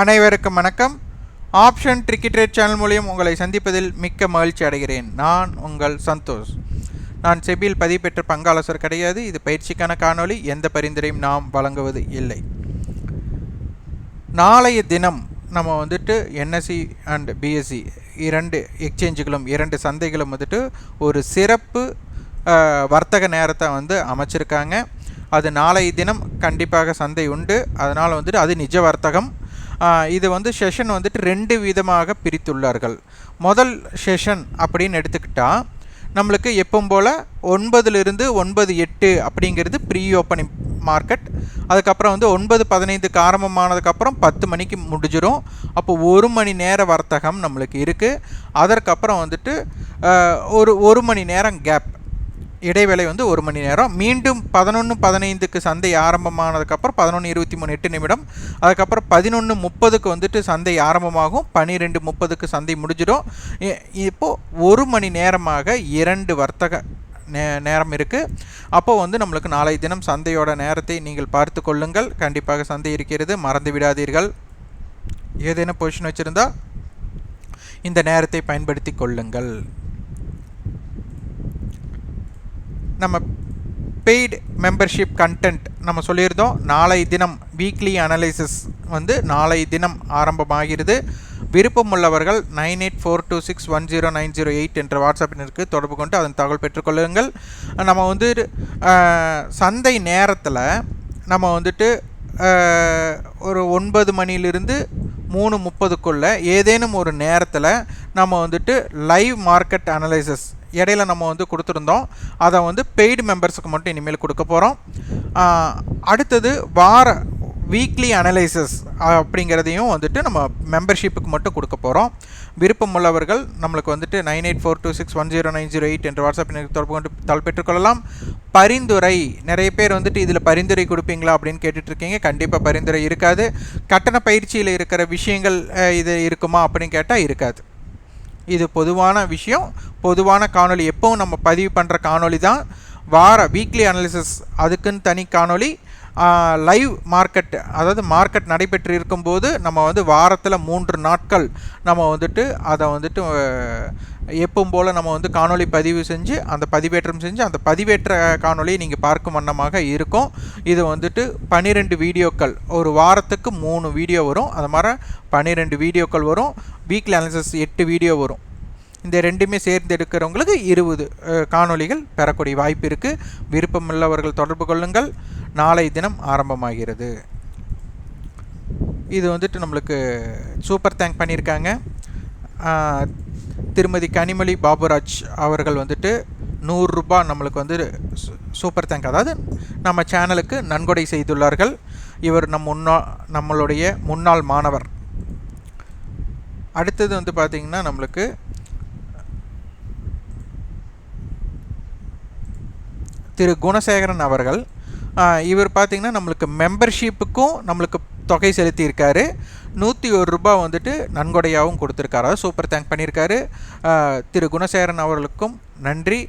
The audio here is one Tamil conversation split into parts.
அனைவருக்கும் வணக்கம். ஆப்ஷன் கிரிக்கெட் சேனல் மூலியம் உங்களை சந்திப்பதில் மிக்க மகிழ்ச்சி அடைகிறேன். நான் உங்கள் சந்தோஷ். நான் செபியில் பதிவு பெற்ற பங்காளசர் கிடையாது. இது பயிற்சிக்கான காணொளி. எந்த பரிந்துரையும் நாம் வழங்குவது இல்லை. நாளைய தினம் நம்ம வந்துட்டு என்எஸ்சி அண்ட் பிஎஸ்சி இரண்டு எக்ஸ்சேஞ்சுகளும் இரண்டு சந்தைகளும் வந்துட்டு ஒரு சிறப்பு வர்த்தக நேரத்தை வந்து அமைச்சிருக்காங்க. அது நாளைய தினம் கண்டிப்பாக சந்தை உண்டு. அதனால் வந்துட்டு அது நிஜ வர்த்தகம். இது வந்து செஷன் வந்துட்டு ரெண்டு விதமாக பிரித்துள்ளார்கள். முதல் செஷன் அப்படின்னு எடுத்துக்கிட்டால் நம்மளுக்கு எப்பவும் போல் ஒன்பதுலேருந்து ஒன்பது எட்டு அப்படிங்கிறது ப்ரீ ஓப்பனிங் மார்க்கெட். அதுக்கப்புறம் வந்து ஒன்பது பதினைந்துக்கு ஆரம்பமானதுக்கப்புறம் பத்து மணிக்கு முடிஞ்சிடும் அப்போ ஒரு மணி நேர வர்த்தகம் நம்மளுக்கு இருக்குது அதற்கப்புறம் வந்துட்டு ஒரு ஒரு மணி நேரம் கேப் இடைவேளை வந்து ஒரு மணி நேரம். மீண்டும் பதினொன்று பதினைந்துக்கு சந்தை ஆரம்பமானதுக்கப்புறம் பதினொன்று இருபத்தி மூணு எட்டு நிமிடம். அதுக்கப்புறம் பதினொன்று முப்பதுக்கு வந்துட்டு சந்தை ஆரம்பமாகும். பன்னிரெண்டு முப்பதுக்கு சந்தை முடிஞ்சிடும். இ- ஒரு மணி நேரமாக இரண்டு வர்த்தக நே நேரம் இருக்குது அப்போது வந்து நம்மளுக்கு நாளை தினம் சந்தையோட நேரத்தை நீங்கள் பார்த்து கொள்ளுங்கள். கண்டிப்பாக சந்தை இருக்கிறது. மறந்து விடாதீர்கள். ஏதேனும் பொசிஷன் வச்சுருந்தா இந்த நேரத்தை பயன்படுத்தி கொள்ளுங்கள். நம்ம பெய்டு மெம்பர்ஷிப் கண்டென்ட் நம்ம சொல்லியிருந்தோம். நாளை தினம் வீக்லி அனலைசிஸ் வந்து நாளை தினம் ஆரம்பமாகிறது. விருப்பம் உள்ளவர்கள் nine eight four two six one zero nine zero eight என்ற வாட்ஸ்அப்பினருக்கு தொடர்பு கொண்டு அதன் தகவல் பெற்றுக்கொள்ளுங்கள் நம்ம வந்து சந்தை நேரத்தில் நம்ம வந்துட்டு ஒரு ஒன்பது மணிலிருந்து மூணு முப்பதுக்குள்ளே ஏதேனும் ஒரு நேரத்தில் நம்ம வந்துட்டு லைவ் மார்க்கெட் அனலைசஸ் இடையில நம்ம வந்து கொடுத்துருந்தோம். அதை வந்து பெய்டு மெம்பர்ஸுக்கு மட்டும் இனிமேல் கொடுக்க போகிறோம் அடுத்தது வார வீக்லி அனலைசஸ் அப்படிங்கிறதையும் வந்துட்டு நம்ம மெம்பர்ஷிப்புக்கு மட்டும் கொடுக்க போகிறோம் விருப்பம் உள்ளவர்கள் நம்மளுக்கு வந்துட்டு nine eight four two six one zero nine zero eight என்ற வாட்ஸ்அப் எனக்கு தொடர்பு கொண்டு தல் பரிந்துரை நிறைய பேர் வந்துட்டு இதில் பரிந்துரை கொடுப்பீங்களா அப்படின்னு கேட்டுட்ருக்கீங்க. கண்டிப்பாக பரிந்துரை இருக்காது. கட்டண பயிற்சியில் இருக்கிற விஷயங்கள் இது இருக்குமா அப்படின்னு கேட்டால் இருக்காது. இது பொதுவான விஷயம். பொதுவான காணொலி எப்பவும் நம்ம பதிவு பண்ணுற காணொளி தான். வார வீக்லி அனாலிசிஸ் அதுக்குன்னு தனி காணொளி. லைவ் மார்க்கெட் அதாவது மார்க்கெட் நடைபெற்று இருக்கும்போது நம்ம வந்து வாரத்தில் மூன்று நாட்கள் நம்ம வந்துட்டு அதை வந்துட்டு எப்பவும் போல் நம்ம வந்து காணொளி பதிவு செஞ்சு அந்த பதிவேற்றம் செஞ்சு அந்த பதிவேற்ற காணொளியை நீங்கள் பார்க்கும் வண்ணமாக இருக்கும். இது வந்துட்டு பன்னிரெண்டு வீடியோக்கள் ஒரு வாரத்துக்கு மூணு வீடியோ வரும். அது மாதிரி பன்னிரெண்டு வீடியோக்கள் வரும். வீக்லி அனாலிசிஸ் எட்டு வீடியோ வரும். இந்த ரெண்டுமே சேர்ந்து எடுக்கிறவங்களுக்கு இருபது காணொலிகள் காணொளிகள் பெறக்கூடிய வாய்ப்பு இருக்குது விருப்பமுள்ளவர்கள் தொடர்பு கொள்ளுங்கள். நாளை தினம் ஆரம்பமாகிறது. இது வந்துட்டு நம்மளுக்கு சூப்பர் தேங்க் பண்ணியிருக்காங்க திருமதி கனிமொழி பாபுராஜ் அவர்கள் வந்துட்டு நூறுரூபா நம்மளுக்கு வந்து சூப்பர் தேங்க் அதாவது நம்ம சேனலுக்கு நன்கொடை செய்துள்ளார்கள். இவர் நம் முன்னா நம்மளுடைய முன்னாள் மாணவர். அடுத்தது வந்து பார்த்திங்கன்னா நம்மளுக்கு திரு குணசேகரன் அவர்கள் இவர் பார்த்திங்கன்னா நம்மளுக்கு மெம்பர்ஷிப்புக்கும் நம்மளுக்கு தொகை செலுத்தியிருக்காரு. நூற்றி ஒரு ரூபா வந்துட்டு நன்கொடையாகவும் கொடுத்துருக்காரு. அதாவது சூப்பர் தேங்க் பண்ணியிருக்காரு. திரு குணசேகரன் அவர்களுக்கும் நன்றி.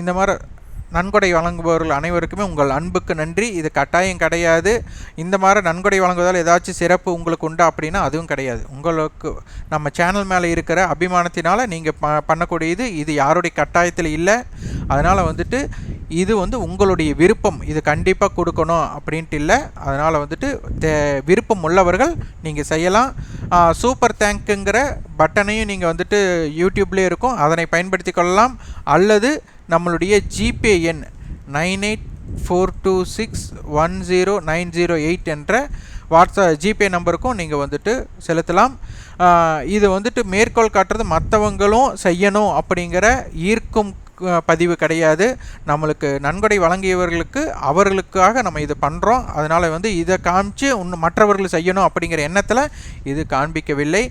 இந்த மாதிரி நன்கொடை வழங்குபவர்கள் அனைவருக்குமே உங்கள் அன்புக்கு நன்றி. இது கட்டாயம் கிடையாது. இந்த மாதிரி நன்கொடை வழங்குவதால் ஏதாச்சும் சிறப்பு உங்களுக்கு உண்டா அப்படின்னா அதுவும் கிடையாது. உங்களுக்கு நம்ம சேனல் மேலே இருக்கிற அபிமானத்தினால் நீங்கள் ப பண்ணக்கூடியது இது யாருடைய கட்டாயத்தில் இல்லை. அதனால் வந்துட்டு இது வந்து உங்களுடைய விருப்பம். இது கண்டிப்பாக கொடுக்கணும் அப்படின்ட்டு இல்லை. அதனால் வந்துட்டு தே விருப்பம் உள்ளவர்கள் நீங்கள் செய்யலாம். சூப்பர் தேங்க்குங்கிற பட்டனையும் நீங்கள் வந்துட்டு யூடியூப்லேயே இருக்கும். அதனை பயன்படுத்தி கொள்ளலாம். அல்லது நம்மளுடைய ஜிபே எண் nine eight four two six one zero nine zero eight என்ற வாட்ஸ்அப் ஜிபே நம்பருக்கும் நீங்கள் வந்துட்டு செலுத்தலாம். இது வந்துட்டு மேற்கோள் காட்டுறது மற்றவங்களும் செய்யணும் அப்படிங்கிற ஈர்க்கும் பதிவு கிடையாது. நம்மளுக்கு நன்கொடை வழங்கியவர்களுக்கு அவர்களுக்காக நம்ம இது பண்ணுறோம் அதனால் வந்து இதை காமிச்சு இன்னும் மற்றவர்கள் செய்யணும் அப்படிங்கிற எண்ணத்தில் இது காண்பிக்கவில்லை.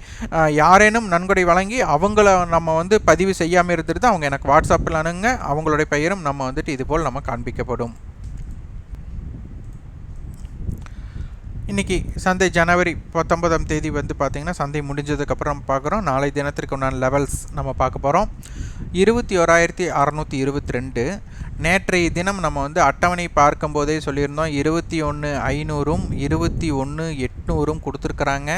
யாரேனும் நன்கொடை வழங்கி அவங்கள நம்ம வந்து பதிவு செய்யாமல் இருந்துட்டு அவங்க எனக்கு வாட்ஸ்அப்பில் அனுங்க அவங்களுடைய பெயரும் நம்ம வந்துட்டு இதுபோல் நம்ம காண்பிக்கப்படும். இன்றைக்கி சந்தை ஜனவரி பத்தொன்பதாம் தேதி வந்து பார்த்திங்கன்னா சந்தை முடிஞ்சதுக்கப்புறம் பார்க்குறோம். நாளை தினத்திற்கு உண்டான லெவல்ஸ் நம்ம பார்க்க போகிறோம் இருபத்தி ஓராயிரத்தி அறநூற்றி இருபத்தி ரெண்டு. நேற்றைய தினம் நம்ம வந்து அட்டவணை பார்க்கும்போதே சொல்லியிருந்தோம் இருபத்தி ஒன்று ஐநூறும் இருபத்தி ஒன்று எட்நூறும் கொடுத்துருக்குறாங்க.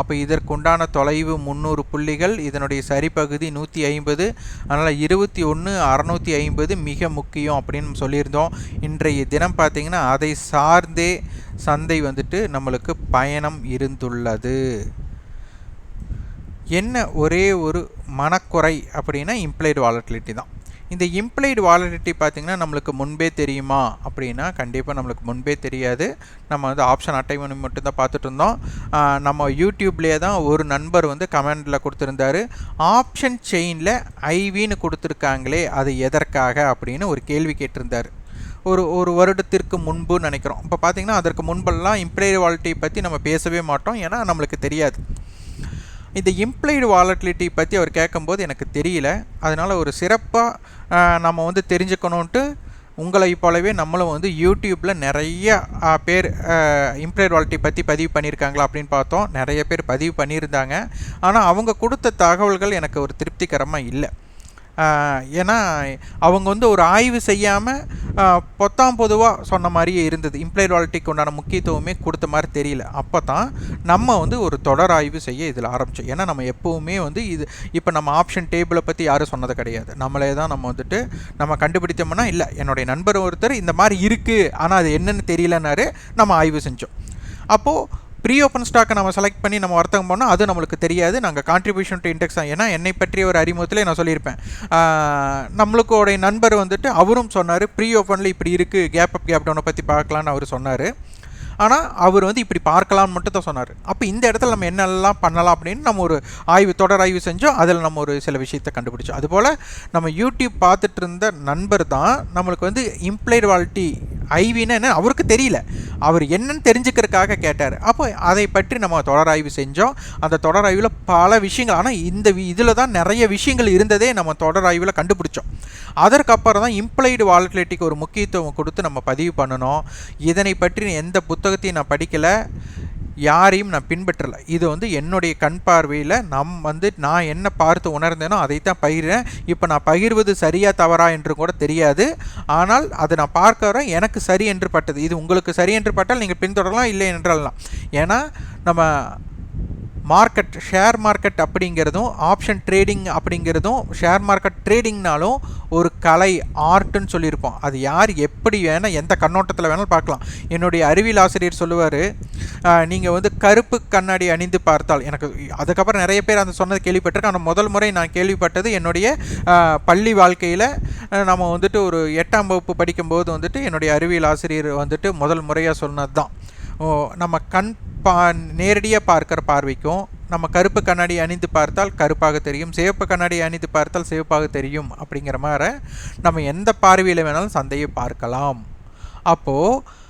அப்போ இதற்குண்டான தொலைவு முந்நூறு புள்ளிகள் இதனுடைய சரிப்பகுதி நூற்றி ஐம்பது. அதனால் இருபத்தி ஒன்று அறநூற்றி ஐம்பது மிக முக்கியம் அப்படின்னு சொல்லியிருந்தோம். இன்றைய தினம் பார்த்திங்கன்னா அதை சார்ந்தே சந்தை வந்துட்டு நம்மளுக்கு பயணம் இருந்துள்ளது. என்ன ஒரே ஒரு மனக்குறை அப்படின்னா இம்ப்ளைடு வாலட்டிலிட்டி தான். இந்த இம்ப்ளைடு வாலடிட்டி பார்த்திங்கன்னா நம்மளுக்கு முன்பே தெரியுமா? அப்படின்னா கண்டிப்பாக நம்மளுக்கு முன்பே தெரியாது. நம்ம வந்து ஆப்ஷன் அட்டை பண்ணி மட்டும்தான் பார்த்துட்டு இருந்தோம் நம்ம யூடியூப்லேயே தான் ஒரு நண்பர் வந்து கமெண்டில் கொடுத்துருந்தாரு. ஆப்ஷன் செயினில் ஐவின்னு கொடுத்துருக்காங்களே அது எதற்காக அப்படின்னு ஒரு கேள்வி கேட்டிருந்தார். ஒரு ஒரு வருடத்திற்கு முன்பு நினைக்கிறோம். இப்போ பார்த்திங்கன்னா அதற்கு முன்பெல்லாம் இம்ப்ளைடு வாலிட்டியை பற்றி நம்ம பேசவே மாட்டோம். ஏன்னா நம்மளுக்கு தெரியாது. இந்த இம்ப்ளைடு வாலட்டிலிட்டி பற்றி அவர் கேட்கும்போது எனக்கு தெரியல. அதனால் ஒரு சிறப்பாக நம்ம வந்து தெரிஞ்சுக்கணுன்ட்டு உங்களை போலவே நம்மளும் வந்து யூடியூப்பில் நிறைய பேர் இம்ப்ளைட் வாலிட்டி பற்றி பதிவு பண்ணியிருக்காங்களா அப்படின்னு பார்த்தோம். நிறைய பேர் பதிவு பண்ணியிருந்தாங்க. ஆனால் அவங்க கொடுத்த தகவல்கள் எனக்கு ஒரு திருப்திகரமாக இல்லை. ஏன்னா அவங்க வந்து ஒரு ஆய்வு செய்யாமல் பொத்தாம் பொதுவாக சொன்ன மாதிரியே இருந்தது. இம்ப்ளைட் வாலிட்டிக்கு உண்டான முக்கியத்துவமே கொடுத்த மாதிரி தெரியல. அப்போ தான் நம்ம வந்து ஒரு தொடர் ஆய்வு செய்ய இதில் ஆரம்பித்தோம் ஏன்னா நம்ம எப்போவுமே வந்து இது இப்போ நம்ம ஆப்ஷன் டேபிளை பற்றி யாரும் சொன்னது கிடையாது. நம்மளே தான் நம்ம வந்துட்டு நம்ம கண்டுபிடித்தோம்னா இல்லை என்னுடைய நண்பர் ஒருத்தர் இந்த மாதிரி இருக்குது ஆனால் அது என்னென்னு தெரியலனாரு நம்ம ஆய்வு செஞ்சோம். அப்போது ப்ரீ ஓப்பன் ஸ்டாக்கை நம்ம செலக்ட் பண்ணி நம்ம வர்த்தகம் பண்ணால் அது நம்மளுக்கு தெரியாது. நாங்கள் கான்ட்ரிபியூஷன் டு இண்டெக்ஸ் தான். ஏன்னா என்னை பற்றிய ஒரு அறிமுகத்தில் நான் சொல்லியிருப்பேன். நம்மளுக்கோடைய நண்பர் வந்துட்டு அவரும் சொன்னார் ப்ரீ ஓப்பனில் இப்படி இருக்குது கேப் அப் கேப் டவுனை பற்றி பார்க்கலான்னு அவர் சொன்னார். ஆனால் அவர் வந்து இப்படி பார்க்கலாம்னு மட்டும் தான் சொன்னார். அப்போ இந்த இடத்துல நம்ம என்னெல்லாம் பண்ணலாம் அப்படின்னு நம்ம ஒரு ஆய்வு தொடர் ஆய்வு செஞ்சோம். அதில் நம்ம ஒரு சில விஷயத்தை கண்டுபிடிச்சோம். அதுபோல் நம்ம யூடியூப் பார்த்துட்டு இருந்த நண்பர் தான் நம்மளுக்கு வந்து இம்ப்ளைடு வாலிட்டி ஐவின்னு என்ன அவருக்கு தெரியல. அவர் என்னன்னு தெரிஞ்சுக்கிறதுக்காக கேட்டார். அப்போ அதை பற்றி நம்ம தொடர் ஆய்வு செஞ்சோம். அந்த தொடர் ஆய்வில் பல விஷயங்கள் ஆனால் இந்த இதில் தான் நிறைய விஷயங்கள் இருந்ததே நம்ம தொடர் ஆய்வில் கண்டுபிடிச்சோம். அதற்கப்புறம் தான் இம்ப்ளைடு வாலட்டிலிட்டிக்கு ஒரு முக்கியத்துவம் கொடுத்து நம்ம பதிவு பண்ணணும். இதனை பற்றி எந்த புத்தகம் புத்தகத்தையும் நான் படிக்கலை யாரையும் நான் பின்பற்றலை. இது வந்து என்னுடைய கண் பார்வையில் நம் வந்து நான் என்ன பார்த்து உணர்ந்தேனோ அதைத்தான் பகிர்றேன். இப்போ நான் பகிர்வது சரியா தவறா என்று கூட தெரியாது. ஆனால் அதை நான் பார்க்க எனக்கு சரி என்று பட்டது. இது உங்களுக்கு சரி என்று பட்டால் நீங்கள் பின்தொடரலாம் இல்லை என்றாலாம் ஏன்னா நம்ம மார்க்கெட் ஷேர் மார்க்கெட் அப்படிங்கிறதும் ஆப்ஷன் ட்ரேடிங் அப்படிங்கிறதும் ஷேர் மார்க்கெட் ட்ரேடிங்னாலும் ஒரு கலை ஆர்ட்டுன்னு சொல்லியிருப்போம். அது யார் எப்படி வேணால் எந்த கண்ணோட்டத்தில் வேணாலும் பார்க்கலாம். என்னுடைய அறிவியல் ஆசிரியர் சொல்லுவார் நீங்கள் வந்து கருப்பு கண்ணாடி அணிந்து பார்த்தால் எனக்கு அதுக்கப்புறம் நிறைய பேர் அந்த சொன்னது கேள்விப்பட்டிருக்கேன். ஆனால் முதல் முறை நான் கேள்விப்பட்டது என்னுடைய பள்ளி வாழ்க்கையில் நம்ம வந்துட்டு ஒரு எட்டாம் வகுப்பு படிக்கும்போது வந்துட்டு என்னுடைய அறிவியல் ஆசிரியர் வந்துட்டு முதல் முறையாக சொன்னது தான் நம்ம கண் பா நேரடியாக பார்க்குற பார்வைக்கும் நம்ம கருப்பு கண்ணாடி அணிந்து பார்த்தால் கருப்பாக தெரியும் சிவப்பு கண்ணாடி அணிந்து பார்த்தால் சிவப்பாக தெரியும் அப்படிங்கிற மாதிரி நம்ம எந்த பார்வையில் வேணாலும் சந்தையை பார்க்கலாம். அப்போது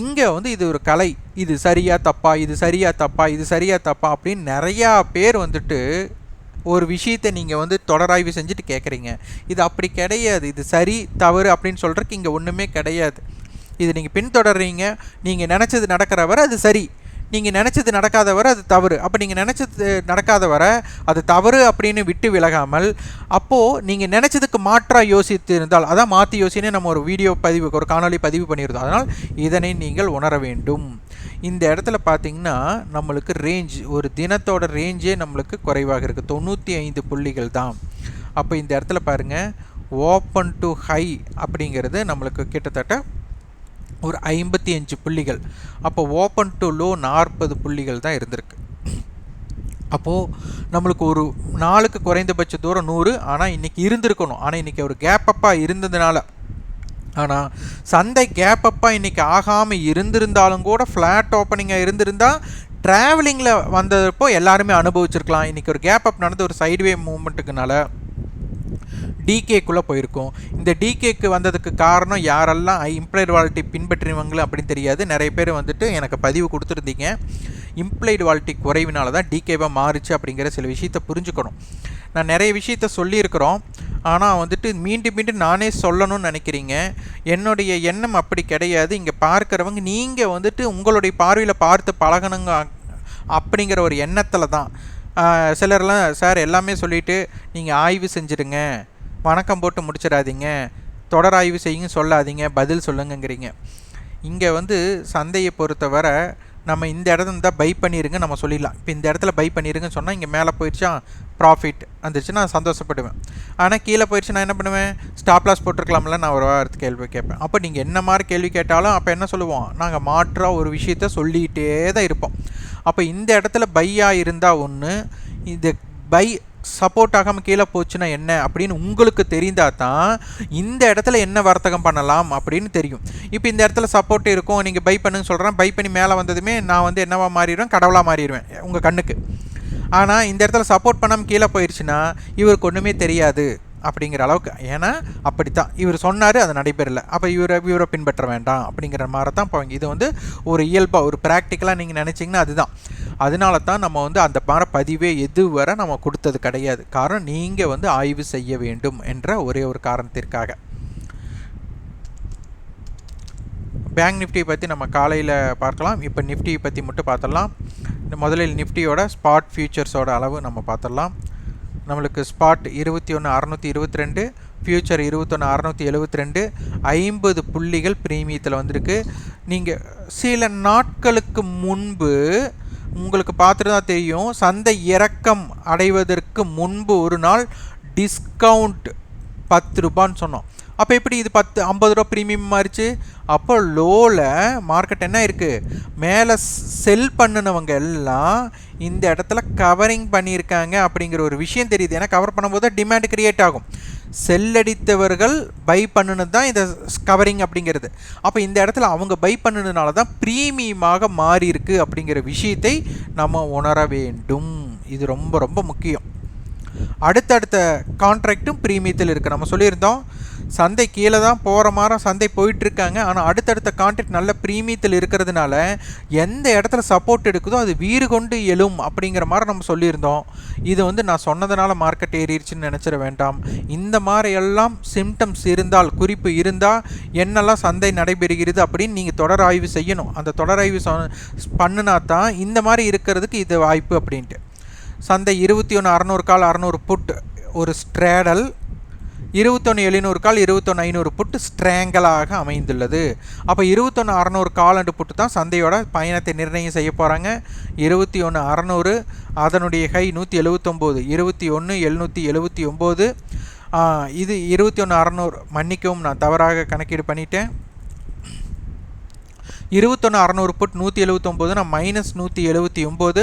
இங்கே வந்து இது ஒரு கலை. இது சரியாக தப்பா இது சரியாக தப்பா இது சரியாக தப்பா அப்படின்னு நிறையா பேர் வந்துட்டு ஒரு விஷயத்தை நீங்கள் வந்து தொடராய்வு செஞ்சுட்டு கேட்குறீங்க இது அப்படி கிடையாது. இது சரி தவறு அப்படின்னு சொல்கிறதுக்கு இங்கே ஒன்றுமே கிடையாது. இது நீங்கள் பின்தொடர்றீங்க நீங்கள் நினச்சது நடக்கிற வரை அது சரி. நீங்கள் நினச்சது நடக்காத வரை அது தவறு. அப்போ நீங்கள் நினச்சது நடக்காத வரை அது தவறு அப்படின்னு விட்டு விலகாமல் அப்போது நீங்கள் நினச்சதுக்கு மாற்றாக யோசித்து இருந்தால் அதான் மாற்றி யோசினே நம்ம ஒரு வீடியோ பதிவு ஒரு காணொலி பதிவு பண்ணியிருந்தோம். அதனால் இதனை நீங்கள் உணர வேண்டும். இந்த இடத்துல பார்த்தீங்கன்னா நம்மளுக்கு ரேஞ்ச் ஒரு தினத்தோட ரேஞ்சே நம்மளுக்கு குறைவாக இருக்குது தொண்ணூற்றி ஐந்து புள்ளிகள் தான். அப்போ இந்த இடத்துல பாருங்கள் ஓப்பன் டு ஹை அப்படிங்கிறது நம்மளுக்கு கிட்டத்தட்ட ஒரு ஐம்பத்தி அஞ்சு புள்ளிகள். அப்போ ஓப்பன் டு லோ நாற்பது புள்ளிகள் தான் இருந்திருக்கு. அப்போது நம்மளுக்கு ஒரு நாளுக்கு குறைந்தபட்ச தூரம் நூறு ஆனால் இன்றைக்கி இருந்திருக்கணும். ஆனால் இன்றைக்கி ஒரு கேப் அப்பாக இருந்ததுனால. ஆனால் சந்தை கேப் அப்பாக இன்றைக்கி ஆகாமல் இருந்திருந்தாலும் கூட ஃப்ளாட் ஓப்பனிங்காக இருந்திருந்தால் ட்ராவலிங்கில் வந்தப்போ எல்லாருமே அனுபவிச்சிருக்கலாம். இன்றைக்கி ஒரு கேப் அப் நடந்து ஒரு சைட்வே மூமெண்ட்டுக்குனால டிகேக்குள்ளே போயிருக்கோம். இந்த டிகேக்கு வந்ததுக்கு காரணம் யாரெல்லாம் இம்ப்ளைடு வாலிட்டி பின்பற்றினவங்களும் அப்படின்னு தெரியாது. நிறைய பேர் வந்துட்டு எனக்கு பதிவு கொடுத்துருந்தீங்க. இம்ப்ளைடு வாலிட்டி குறைவினால தான் டிகேவாக மாறுச்சு அப்படிங்கிற சில விஷயத்தை புரிஞ்சுக்கணும். நான் நிறைய விஷயத்த சொல்லியிருக்கிறோம். ஆனால் வந்துட்டு மீண்டும் மீண்டும் நானே சொல்லணும்னு நினைக்கிறீங்க. என்னுடைய எண்ணம் அப்படி கிடையாது. இங்கே பார்க்குறவங்க நீங்கள் வந்துட்டு உங்களுடைய பார்வையில் பார்த்து பழகணுங்க அப்படிங்கிற ஒரு எண்ணத்தில் தான். சிலர்லாம் சார் எல்லாமே சொல்லிவிட்டு நீங்கள் ஆய்வு செஞ்சுடுங்க. வணக்கம் போட்டு முடிச்சிடாதீங்க. தொடர் ஆய்வு செய்யுங்க சொல்லாதீங்க பதில் சொல்லுங்கங்கிறீங்க. இங்கே வந்து சந்தையை பொறுத்தவரை நம்ம இந்த இடத்துல தான் பை பண்ணிடுங்க நம்ம சொல்லிடலாம். இப்போ இந்த இடத்துல பை பண்ணிடுங்கன்னு சொன்னால் இங்கே மேலே போயிடுச்சா ப்ராஃபிட் வந்துச்சு நான் சந்தோஷப்படுவேன். ஆனால் கீழே போயிடுச்சு நான் என்ன பண்ணுவேன்? ஸ்டாப் லாஸ் போட்டிருக்கலாம்ல நான் ஒரு வாரத்து கேள்வி கேட்பேன். அப்போ நீங்கள் என்ன மாதிரி கேள்வி கேட்டாலும் அப்போ என்ன சொல்லுவோம்? நாங்கள் மாற்றாக ஒரு விஷயத்த சொல்லிகிட்டே தான் இருப்போம். அப்போ இந்த இடத்துல பையாக இருந்தால் ஒன்று இது பை சப்போர்ட் ஆகாமல் கீழே போச்சுன்னா என்ன? அப்படின்னு உங்களுக்கு தெரிந்தால் தான் இந்த இடத்துல என்ன வர்த்தகம் பண்ணலாம் அப்படின்னு தெரியும். இப்போ இந்த இடத்துல சப்போர்ட் இருக்கும் நீங்கள் பை பண்ணுன்னு சொல்கிறேன் பை பண்ணி மேலே வந்ததுமே நான் வந்து என்னவா மாறிடுவேன்? கடவுளாக மாறிடுவேன் உங்கள் கண்ணுக்கு. ஆனால் இந்த இடத்துல சப்போர்ட் பண்ணாமல் கீழே போயிடுச்சுன்னா இவருக்கு ஒன்றுமே தெரியாது. அப்படிங்கிற அளவுக்கு. ஏன்னா அப்படித்தான். இவர் சொன்னார் அது நடைபெறல. அப்போ இவரை இவரை பின்பற்ற வேண்டாம் அப்படிங்கிற மாதிரி தான் போவாங்க. இது வந்து ஒரு இயல்பாக ஒரு ப்ராக்டிக்கலாக நீங்கள் நினச்சிங்கன்னா அதுதான். அதனால தான் நம்ம வந்து அந்த மாதிரி பதிவே எதுவரை நம்ம கொடுத்தது கிடையாது. காரணம் நீங்கள் வந்து ஆய்வு செய்ய வேண்டும் என்ற ஒரே ஒரு காரணத்திற்காக. பேங்க் நிஃப்டியை பற்றி நம்ம காலையில் பார்க்கலாம். இப்போ நிஃப்டியை பற்றி மட்டும் பார்த்துடலாம். முதலில் நிஃப்டியோட ஸ்பாட் ஃபியூச்சர்ஸோட அளவு நம்ம பார்த்துடலாம். நம்மளுக்கு ஸ்பாட் இருபத்தி ஒன்று அறநூற்றி இருபத்தி ரெண்டு ஃபியூச்சர் இருபத்தொன்று அறநூற்றி எழுபத்தி ரெண்டு ஐம்பது புள்ளிகள் ப்ரீமியத்தில் வந்திருக்கு. நீங்கள் சில நாட்களுக்கு முன்பு உங்களுக்கு பார்த்துட்டு தான் தெரியும் சந்தை இறக்கம் அடைவதற்கு முன்பு ஒரு நாள் டிஸ்கவுண்ட் பத்து ரூபான்னு சொன்னோம். அப்போ எப்படி இது பத்து ஐம்பது ரூபா ப்ரீமியம் மாறிச்சு? அப்போ லோவில் மார்க்கெட் என்ன இருக்குது மேலே செல் பண்ணினவங்க எல்லாம் இந்த இடத்துல கவரிங் பண்ணியிருக்காங்க அப்படிங்கிற ஒரு விஷயம் தெரியுது. ஏன்னா கவர் பண்ணும்போது டிமாண்ட் க்ரியேட் ஆகும். செல்லடித்தவர்கள் பை பண்ணுனது தான் இந்த கவரிங் அப்படிங்கிறது. அப்போ இந்த இடத்துல அவங்க பை பண்ணினதுனால தான் ப்ரீமியமாக மாறியிருக்கு அப்படிங்கிற விஷயத்தை நம்ம உணர வேண்டும். இது ரொம்ப ரொம்ப முக்கியம். அடுத்தடுத்த கான்ட்ராக்டும் ப்ரீமியத்தில் இருக்குது நம்ம சொல்லியிருந்தோம் சந்தை கீழே தான் போகிற மாதிரி சந்தை போயிட்டுருக்காங்க. ஆனால் அடுத்தடுத்த கான்ட்ராக்ட் நல்ல ப்ரீமியத்தில் இருக்கிறதுனால எந்த இடத்துல சப்போர்ட் எடுக்குதோ அது வீறு கொண்டு எழும் அப்படிங்கிற மாதிரி நம்ம சொல்லியிருந்தோம். இது வந்து நான் சொன்னதுனால மார்க்கெட் ஏறிடுச்சுன்னு நினச்சிட வேண்டாம். இந்த மாதிரி எல்லாம் சிம்டம்ஸ் இருந்தால் குறிப்பு இருந்தால் என்னெல்லாம் சந்தை நடைபெறுகிறது அப்படின்னு நீங்கள் தொடர் ஆய்வு செய்யணும். அந்த தொடர் ஆய்வு பண்ணினா தான் இந்த மாதிரி இருக்கிறதுக்கு இது வாய்ப்பு அப்படின்ட்டு. சந்தை இருபத்தி ஒன்று அறநூறு கால் அறநூறு புட் ஒரு ஸ்ட்ரேடல் இருபத்தொன்று எழுநூறு கால் இருபத்தொன்று ஐநூறு புட்டு ஸ்ட்ராங்கலாக அமைந்துள்ளது. அப்போ இருபத்தொன்று அறநூறு காலண்டு புட்டு தான் சந்தையோட பயணத்தை நிர்ணயம் செய்ய போகிறாங்க இருபத்தி ஒன்று அறநூறு அதனுடைய ஹை நூற்றி எழுபத்தொம்போது இருபத்தி ஒன்று எழுநூற்றி எழுபத்தி ஒம்பது இது இருபத்தி ஒன்று அறநூறு மன்னிக்கவும் நான் தவறாக கணக்கீடு பண்ணிட்டேன். இருபத்தொன்று அறநூறு புட் நூற்றி எழுபத்தொம்போதுனா மைனஸ் நூற்றி எழுபத்தி ஒம்பது.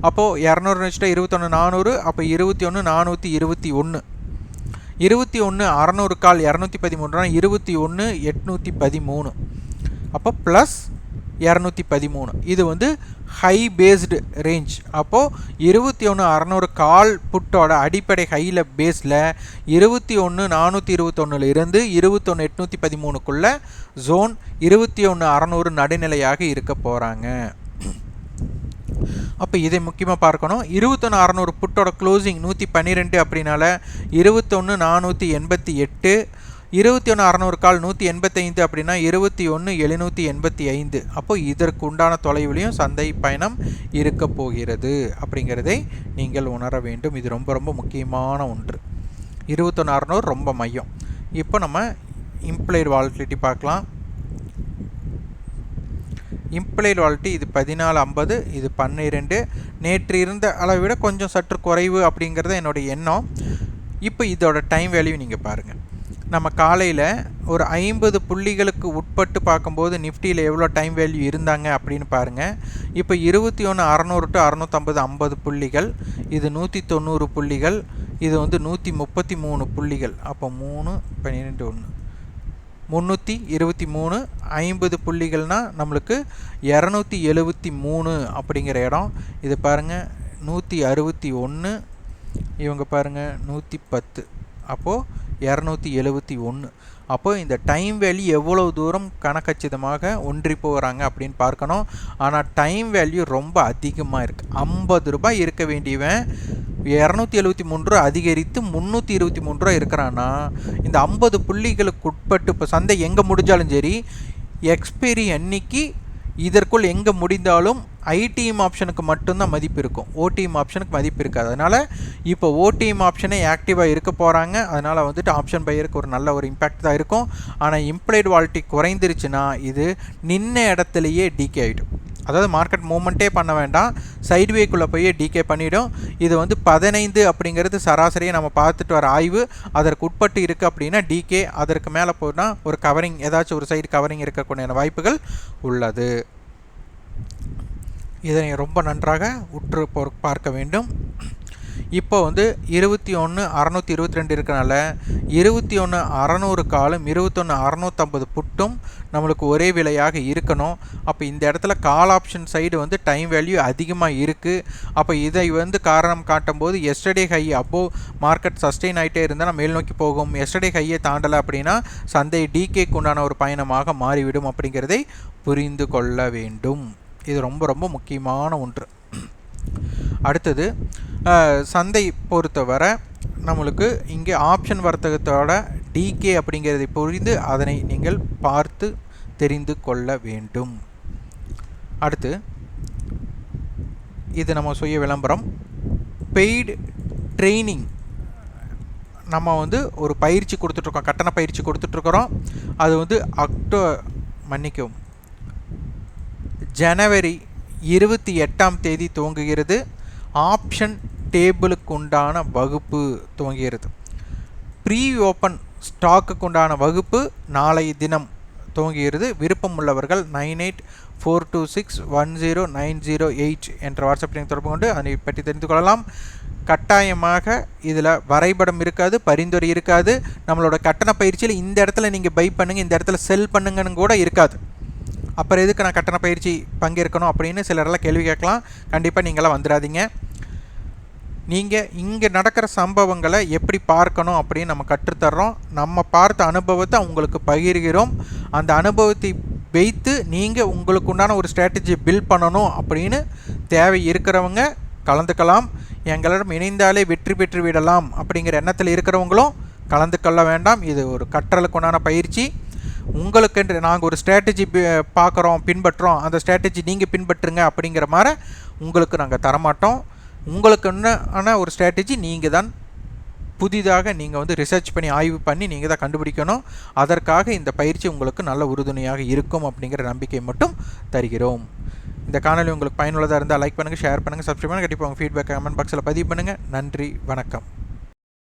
அப்போது இரநூறு வச்சுட்டா இருபத்தொன்று நானூறு அப்போ இருபத்தி ஒன்று நானூற்றி இருபத்தி ஒன்று. இருபத்தி ஒன்று அறநூறு கால் இரநூத்தி பதிமூணுனா இருபத்தி ஒன்று எட்நூற்றி பதிமூணு. அப்போ ப்ளஸ் இரநூத்தி பதிமூணு. இது வந்து ஹை பேஸ்டு ரேஞ்ச் அப்போது இருபத்தி ஒன்று அறநூறு கால் புட்டோட அடிப்படை ஹையில் பேஸில் இருபத்தி ஒன்று நானூற்றி இருபத்தொன்னுல இருந்து இருபத்தொன்று எட்நூற்றி பதிமூணுக்குள்ளே ஜோன் இருபத்தி ஒன்று அறநூறு நடுநிலையாக இருக்க போகிறாங்க அப்போ இதை முக்கியமாக பார்க்கணும். இருபத்தொன்று அறநூறு புட்டோட க்ளோசிங் நூற்றி பன்னிரெண்டு அப்படின்னால இருபத்தொன்று நானூற்றி எண்பத்தி எட்டு இருபத்தி ஒன்று அறநூறு கால் நூற்றி எண்பத்தைந்து அப்படின்னா இருபத்தி ஒன்று எழுநூற்றி எண்பத்தி ஐந்து. அப்போ இதற்கு உண்டான தொலைவிலையும் சந்தை பயணம் இருக்க போகிறது அப்படிங்கிறதை நீங்கள் உணர வேண்டும். இது ரொம்ப ரொம்ப முக்கியமான ஒன்று. இருபத்தொன்று அறநூறு ரொம்ப மையம். இப்போ நம்ம இம்ப்ளைடு வாலிட்டிலிட்டி பார்க்கலாம். இம்ப்ளைடு வாலிட்டி இது பதினாலு ஐம்பது இது பன்னிரெண்டு. நேற்று இருந்த அளவை விட கொஞ்சம் சற்று குறைவு அப்படிங்கிறது என்னுடைய எண்ணம். இப்போ இதோட டைம் வேல்யூ நீங்கள் பாருங்கள் நம்ம காலையில் ஒரு ஐம்பது புள்ளிகளுக்கு உட்பட்டு பார்க்கும்போது நிஃப்டியில் எவ்வளோ டைம் வேல்யூ இருந்தாங்க அப்படின்னு பாருங்கள் இப்போ இருபத்தி ஒன்று அறநூறு டு அறநூற்றம்பது ஐம்பது புள்ளிகள் இது நூற்றி தொண்ணூறு புள்ளிகள் இது வந்து நூற்றி முப்பத்தி மூணு புள்ளிகள். அப்போ மூணு பன்னிரெண்டு ஒன்று முந்நூற்றி இருபத்தி மூணு ஐம்பது புள்ளிகள்னால் நம்மளுக்கு இரநூத்தி எழுபத்தி மூணு அப்படிங்கிற இடம். இது பாருங்கள் நூற்றி அறுபத்தி ஒன்று இவங்க பாருங்கள் நூற்றி பத்து. அப்போது இரநூத்தி எழுபத்தி ஒன்று அப்போது இந்த டைம் வேல்யூ எவ்வளோ தூரம் கணக்கச்சிதமாக ஒன்றி போகிறாங்க அப்படின்னு பார்க்கணும். ஆனால் டைம் வேல்யூ ரொம்ப அதிகமாக இருக்குது ஐம்பது ரூபாய் இருக்க வேண்டியவன் இரநூத்தி எழுபத்தி மூணு ரூபா அதிகரித்து முந்நூற்றி இருபத்தி மூணு ரூபா இருக்கிறான்னா இந்த ஐம்பது புள்ளிகளுக்கு உட்பட்டு இப்போ சந்தை எங்கே முடிஞ்சாலும் சரி எக்ஸ்பைரி அன்னைக்கு இதற்குள் எங்கே முடிந்தாலும் ஐடிஎம் ஆப்ஷனுக்கு மட்டும்தான் மதிப்பு இருக்கும். ஓடிஎம் ஆப்ஷனுக்கு மதிப்பு இருக்காது. அதனால் இப்போ ஓடிஎம் ஆப்ஷனே ஆக்டிவாக இருக்க போகிறாங்க அதனால் வந்துட்டு ஆப்ஷன் பையருக்கு ஒரு நல்ல ஒரு இம்பேக்ட் தான் இருக்கும். ஆனால் இம்ப்ளைடு வாலிட்டி குறைந்துருச்சுன்னா இது நின்ன இடத்துலையே டிகே ஆகிடும் அதாவது மார்க்கெட் மூமெண்ட்டே பண்ண வேண்டாம். சைட்வேக்குள்ளே போய் டிகே பண்ணிவிடும் இது வந்து பதினைந்து அப்படிங்கிறது சராசரியாக நம்ம பார்த்துட்டு வர ஆய்வு. அதற்கு உட்பட்டு இருக்குது அப்படின்னா டிகே அதற்கு மேலே போனால் ஒரு கவரிங் ஏதாச்சும் ஒரு சைடு கவரிங் இருக்கக்கூடிய வாய்ப்புகள் உள்ளது. இதனை ரொம்ப நன்றாக உற்று பார்க்க வேண்டும். இப்போ வந்து இருபத்தி ஒன்று அறநூற்றி இருபத்தி ரெண்டு இருக்கனால இருபத்தி ஒன்று அறநூறு காலும் இருபத்தொன்று அறநூற்றம்பது புட்டும் நம்மளுக்கு ஒரே விலையாக இருக்கணும். அப்போ இந்த இடத்துல கால் ஆப்ஷன் சைடு வந்து டைம் வேல்யூ அதிகமாக இருக்குது அப்போ இதை வந்து காரணம் காட்டும் போது எஸ்டர்டே ஹை அப்போது மார்க்கெட் சஸ்டெயின் ஆகிட்டே இருந்தால் நம்ம மேல் நோக்கி போகும். எஸ்டர்டே ஹையை தாண்டலை அப்படின்னா சந்தை டிகேக்கு உண்டான ஒரு பயணமாக மாறிவிடும் அப்படிங்கிறதை புரிந்து கொள்ள வேண்டும். இது ரொம்ப ரொம்ப முக்கியமான ஒன்று. அடுத்தது சந்தை பொறுத்தவரை நம்மளுக்கு இங்கே ஆப்ஷன் வர்த்தகத்தோட டிகே அப்படிங்கிறதை புரிந்து அதனை நீங்கள் பார்த்து தெரிந்து கொள்ள வேண்டும். அடுத்து இது நம்ம சுய விளம்பரம். பெய்டு ட்ரைனிங் நம்ம வந்து ஒரு பயிற்சி கொடுத்துட்ருக்கோம் கட்டண பயிற்சி கொடுத்துட்ருக்குறோம். அது வந்து அக்டோ மன்னிக்கும் ஜனவரி இருபத்தி எட்டாம் தேதி துவங்குகிறது. ஆப்ஷன் டேபிளுக்கு உண்டான வகுப்பு துவங்குகிறது. ப்ரீ ஓப்பன் ஸ்டாக்குக்கு உண்டான வகுப்பு நாளை தினம் துவங்குகிறது. விருப்பம் உள்ளவர்கள் nine eight four two six one zero nine zero eight என்ற வாட்ஸ்அப் நீங்கள் தொடர்பு கொண்டு அதை பற்றி தெரிந்து கொள்ளலாம். கட்டாயமாக இதில் வரைபடம் இருக்காது பரிந்துரை இருக்காது. நம்மளோட கட்டண பயிற்சியில் இந்த இடத்துல நீங்கள் பை பண்ணுங்கள் இந்த இடத்துல செல் பண்ணுங்கன்னு கூட இருக்காது. அப்புறம் எதுக்கு நான் கட்டண பயிற்சி பங்கேற்கணும் அப்படின்னு சிலரெல்லாம் கேள்வி கேட்கலாம். கண்டிப்பாக நீங்களாம் வந்துடாதீங்க. நீங்கள் இங்கே நடக்கிற சம்பவங்களை எப்படி பார்க்கணும் அப்படின்னு நம்ம கற்றுத்தர்றோம். நம்ம பார்த்த அனுபவத்தை உங்களுக்கு பகிர்கிறோம். அந்த அனுபவத்தை வைத்து நீங்கள் உங்களுக்கு உண்டான ஒரு ஸ்ட்ராட்டஜி பில்ட் பண்ணணும் அப்படின்னு தேவை இருக்கிறவங்க கலந்துக்கலாம். எங்களிடம் இணைந்தாலே வெற்றி பெற்று விடலாம் அப்படிங்கிற எண்ணத்தில் இருக்கிறவங்களும் கலந்து கொள்ள வேண்டாம். இது ஒரு கற்றலுக்கு உண்டான பயிற்சி. உங்களுக்கென்று நாங்கள் ஒரு ஸ்ட்ராட்டஜி பார்க்குறோம் பின்பற்றுறோம் அந்த ஸ்ட்ராட்டஜி நீங்கள் பின்பற்றுங்க அப்படிங்கிற மாதிரி உங்களுக்கு நாங்கள் தரமாட்டோம். உங்களுக்குன்னு ஆனால் ஒரு ஸ்ட்ராட்டஜி நீங்கள் தான் புதிதாக நீங்கள் வந்து ரிசர்ச் பண்ணி ஆய்வு பண்ணி நீங்கள் தான் கண்டுபிடிக்கணும். அதற்காக இந்த பயிற்சி உங்களுக்கு நல்ல உறுதுணையாக இருக்கும் அப்படிங்கிற நம்பிக்கை மட்டும் தருகிறோம். இந்த காணொலி உங்களுக்கு பயனுள்ளதாக இருந்தால் லைக் பண்ணுங்கள் ஷேர் பண்ணுங்கள் சப்ஸ்கிரைப் பண்ணுங்கள் கண்டிப்பாக உங்கள் ஃபீட்பேக் கமெண்ட் பாக்ஸில் பதிவு பண்ணுங்கள் நன்றி வணக்கம்.